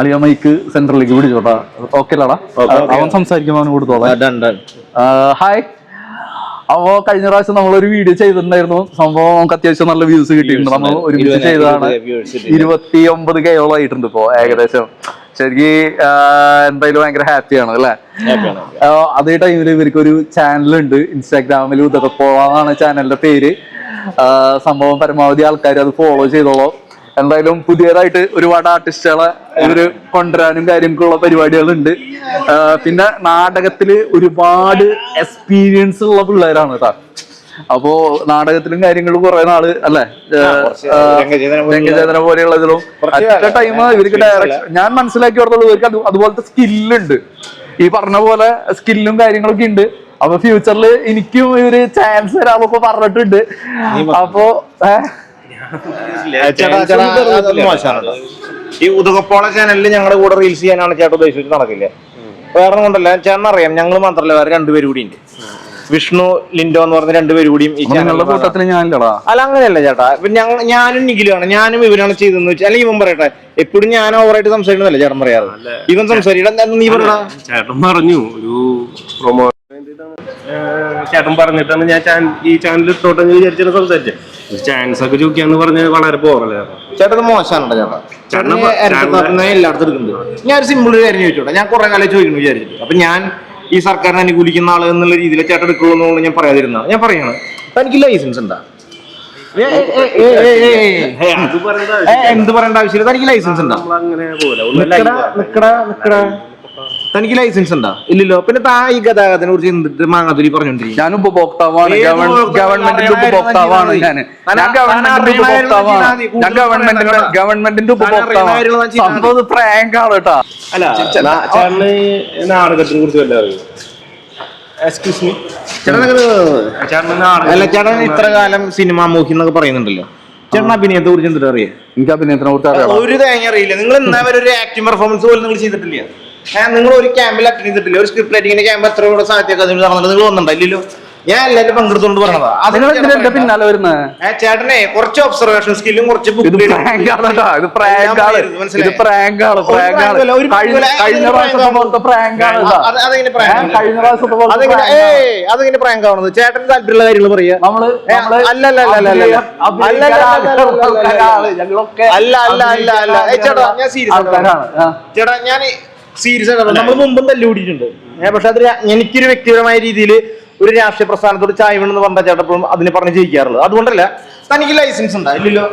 അളിയ മൈക്ക് സെന്ററിലേക്ക് പിടിച്ചോട്ടാ ഓക്കെ അല്ലടാ അവൻ സംസാരിക്കുമ്പോൾ അവന് കൊടുത്തോളാം ഹായ് അപ്പോ കഴിഞ്ഞ പ്രാവശ്യം നമ്മളൊരു വീഡിയോ ചെയ്തിട്ടുണ്ടായിരുന്നു. സംഭവം നമുക്ക് അത്യാവശ്യം നല്ല വ്യൂസ് കിട്ടിയിട്ടുണ്ട്. നമ്മൾ ഒരുമിച്ച് ചെയ്തതാണ്. ഇരുപത്തി ഒമ്പത് കെയോളം ആയിട്ടുണ്ട് ഇപ്പോ ഏകദേശം. ശരിക്ക് എന്തായാലും ഭയങ്കര ഹാപ്പിയാണ് അല്ലെ? അതേ ടൈമിൽ ഇവർക്ക് ഒരു ചാനലുണ്ട് ഇൻസ്റ്റാഗ്രാമിൽ ഉദകപ്പോളാണ് ചാനലിന്റെ പേര്. സംഭവം പരമാവധി ആൾക്കാർ അത് ഫോളോ ചെയ്തോളൂ. എന്തായാലും പുതിയതായിട്ട് ഒരുപാട് ആർട്ടിസ്റ്റുകളെ ഇവർ കൊണ്ടുവരാനും കാര്യങ്ങൾക്കുള്ള പരിപാടികളുണ്ട്. പിന്നെ നാടകത്തിൽ ഒരുപാട് എക്സ്പീരിയൻസ് ഉള്ള പിള്ളേരാണ് കേട്ടോ അപ്പോ നാടകത്തിലും കാര്യങ്ങളും കുറെ നാൾ അല്ലെ? രംഗചേതന പോലെയുള്ളതിലും അറ്റ ടൈം ഇവർക്ക് ഡയറക്ഷൻ ഞാൻ മനസ്സിലാക്കി കൊടുത്തുള്ളൂ ഇവർക്ക് അത് അതുപോലത്തെ സ്കില്ലുണ്ട് ഈ പറഞ്ഞ പോലെ സ്കില്ലും കാര്യങ്ങളൊക്കെ ഉണ്ട്. അപ്പൊ ഫ്യൂച്ചറിൽ എനിക്കും ഇവർ ചാൻസ് തരാമൊക്കെ പറഞ്ഞിട്ടുണ്ട്. അപ്പോ ഏഹ് ചേട്ടാ, മോശമാണ്. ഈ ഉദകപ്പോള ചാനലിൽ ഞങ്ങളുടെ കൂടെ റീൽസ് ചെയ്യാനാണ് ചേട്ടൻ ഉദ്ദേശിച്ചിട്ട് നടക്കില്ല? വേറെ കൊണ്ടല്ല ചേട്ടൻ അറിയാം ഞങ്ങൾ മാത്രമല്ല വേറെ രണ്ടുപേരും കൂടി ഉണ്ട്. വിഷ്ണു ലിൻഡോ എന്ന് പറഞ്ഞ രണ്ടുപേരും കൂടിയും ഈ കൂട്ടത്തിൽ ഞാനില്ലടാ. അല്ല അങ്ങനെയല്ല ചേട്ടാ. ഞാൻ ഞങ്ങൾ ഞാനും നിഖിലുമാണ്. ഞാനും ഇവരാണ് ചെയ്തതെന്ന് വെച്ചാൽ അല്ലെങ്കിൽ ഇവൻ പറയട്ടെ എപ്പോഴും ഞാൻ ഓവറായിട്ട് സംസാരിക്കുന്നല്ലേ ചേട്ടൻ പറയാറ്? ഇവൻ സംസാരിക്കണം. നീ പറയണ ചേട്ടൻ പറഞ്ഞു ഒരു പ്രൊമോ ചേട്ടൻ പറഞ്ഞിട്ടാണ് ഞാൻ ഈ ചാനലിൽ ഇട്ടോട്ടെന്ന് വിചാരിച്ചിട്ട് സംസാരിച്ചത് ചാൻസ് ഒക്കെ ചോദിക്കാന്ന് പറഞ്ഞ വളരെ പോറല്ലേ ചേട്ടൻ മോശമാണ് ചേട്ടാ എല്ലായിടത്തും എടുക്കുന്നുണ്ട് ഞാൻ ഒരു സിമ്പിൾ കാര്യം ചോദിച്ചോട്ടെ ഞാൻ കുറെ കാലം ചോദിക്കുന്നു വിചാരിച്ചിട്ട് അപ്പൊ ഞാൻ ഈ സർക്കാരിനെ അനുകൂലിക്കുന്ന ആൾ എന്നുള്ള രീതിയിൽ ചേട്ടൻ എടുക്കുള്ളൂ ഞാൻ പറയാതിരുന്ന ഞാൻ പറയാണ് എനിക്ക് ലൈസൻസ് ഉണ്ടാ എന്ത് പറയേണ്ട ആവശ്യമില്ല എനിക്ക് ലൈസൻസ് ഉണ്ടാ നിക്കടാ നിക്കടാ നിക്കടാ തനിക്ക് ലൈസൻസ് ഉണ്ടോ? ഇല്ലല്ലോ. പിന്നെ താ ഈ ഗതാഗതത്തിനെ കുറിച്ച് എന്തിട്ട് മാങ്ങാതുരി പറഞ്ഞോണ്ടിരിക്കും ഞാൻ ഉപഭോക്താവാണ്? ഗവൺമെന്റിന്റെ ഉപഭോക്താവാണ് ഞാൻ ഞാൻ. ഗവൺമെന്റിന്റെ ഉപഭോക്താവാണ്. ഞാൻ ഗവൺമെന്റിന്റെ ഗവൺമെന്റിന്റെ. സംഭവം കേട്ടാ. അല്ല നാ- ചേട്ടന് നാടകത്തിനെ കുറിച്ച് വല്ല അറിയോ? എക്സ്ക്യൂസ് മീ അല്ല ചേട്ടൻ ഇത്ര കാലം സിനിമ മോഹി എന്നൊക്കെ പറയുന്നുണ്ടല്ലോ. ചേട്ടൻ അഭിനയത്തെ കുറിച്ച് എന്തിട്ട് അറിയാം? എനിക്ക് അഭിനയത്തിനെ കുറിച്ച് അറിയാം. ഒരു തേങ്ങ അറിയില്ല. നിങ്ങൾ എന്നാ ഒരു ആക്ടിംഗ് പെർഫോമൻസ് പോലും നിങ്ങൾ ചെയ്തിട്ടില്ല. നിങ്ങൾ ഒരു ക്യാമ്പിൽ അറ്റൻഡ് ചെയ്തിട്ടില്ല. ഒരു സ്ക്രിപ്റ്റ് റൈറ്റിംഗിന്റെ ക്യാമ്പ് എത്ര കൂടെ സാധ്യത അതിന് നിങ്ങൾ വന്നിട്ടില്ലല്ലോ ഞാൻ എല്ലാവരും പങ്കെടുത്തോണ്ട് പറഞ്ഞതാ അത് നിങ്ങൾ ചേട്ടൻ എന്തിനാ എന്റെ പറയണ്ട. പിന്നാലെ വരുന്നത് ചേട്ടനെ കുറച്ച് ഒബ്സർവേഷൻ സ്കില്ലും കുറച്ച് അതെങ്ങനെ പ്രാങ്ക് ആവണത് ചേട്ടന് താല്പര്യമുള്ള കാര്യങ്ങൾ പറയാ നമ്മൾ അല്ല, അല്ല, അല്ല, അല്ല, അല്ല. അല്ല, അല്ല, അല്ല, അല്ല, അല്ല, അല്ല, അല്ല. ആൾക്കാരാണ്. ഞങ്ങളൊക്കെ അല്ല, അല്ല, അല്ല, അല്ല. ഏ, ചേട്ടാ, ഞാൻ സീരിയസ് ആണ്. ചേട്ടാ ഞാൻ സീരിയസ് ആയിട്ട് നമ്മൾ മുമ്പും തല്ലുകൂടിയിട്ടുണ്ട്. പക്ഷെ അത് എനിക്കൊരു വ്യക്തിപരമായ രീതിയിൽ ഒരു രാഷ്ട്രീയ പ്രസ്ഥാനത്തോട് ചായ വേണമെന്ന് പറഞ്ഞ ചേട്ടപ്പോഴും അതിനെ പറഞ്ഞ് ജയിക്കാറുള്ളത്. അതുകൊണ്ടല്ല തനിക്ക് ലൈസൻസ് ഉണ്ടോ ഇല്ലല്ലോ